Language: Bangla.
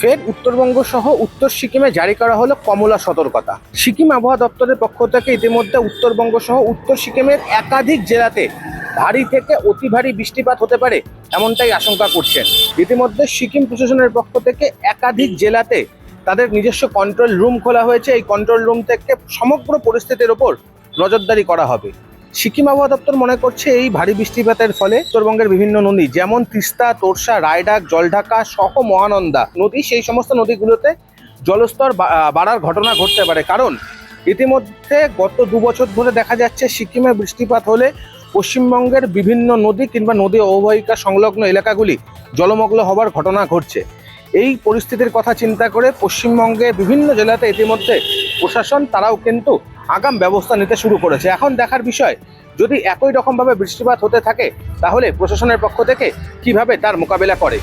ফের উত্তরবঙ্গ সহ উত্তর সিকিমে জারি করা হলো কমলা সতর্কতা। সিকিম আবহাওয়া দপ্তরের পক্ষ থেকে ইতিমধ্যে উত্তরবঙ্গ সহ উত্তর সিকিমের একাধিক জেলাতে ভারী থেকে অতি ভারী বৃষ্টিপাত হতে পারে এমনটাই আশঙ্কা করছেন। ইতিমধ্যে সিকিম প্রশাসনের পক্ষ থেকে একাধিক জেলাতে তাদের নিজস্ব কন্ট্রোল রুম খোলা হয়েছে। এই কন্ট্রোল রুম থেকে সমগ্র পরিস্থিতির ওপর নজরদারি করা হবে। সিকিম আবহাওয়া দপ্তর মনে করছে এই ভারী বৃষ্টিপাতের ফলে উত্তরবঙ্গের বিভিন্ন নদী, যেমন তিস্তা, তোরসা, রায়ডাক, জলঢাকা সহ মহানন্দা নদী, সেই সমস্ত নদীগুলোতে জলস্তর বাড়ার ঘটনা ঘটতে পারে। কারণ ইতিমধ্যে গত দু বছর ধরে দেখা যাচ্ছে সিকিমে বৃষ্টিপাত হলে পশ্চিমবঙ্গের বিভিন্ন নদী কিংবা নদী অববাহিকা সংলগ্ন এলাকাগুলি জলমগ্ন হবার ঘটনা ঘটছে। এই পরিস্থিতির কথা চিন্তা করে পশ্চিমবঙ্গে বিভিন্ন জেলাতে ইতিমধ্যে প্রশাসন তারাও কিন্তু আগাম ব্যবস্থা নিতে শুরু করেছে। এখন দেখার বিষয়, যদি একই রকমভাবে বৃষ্টিপাত হতে থাকে, তাহলে প্রশাসনের পক্ষ থেকে কীভাবে তার মোকাবেলা করে?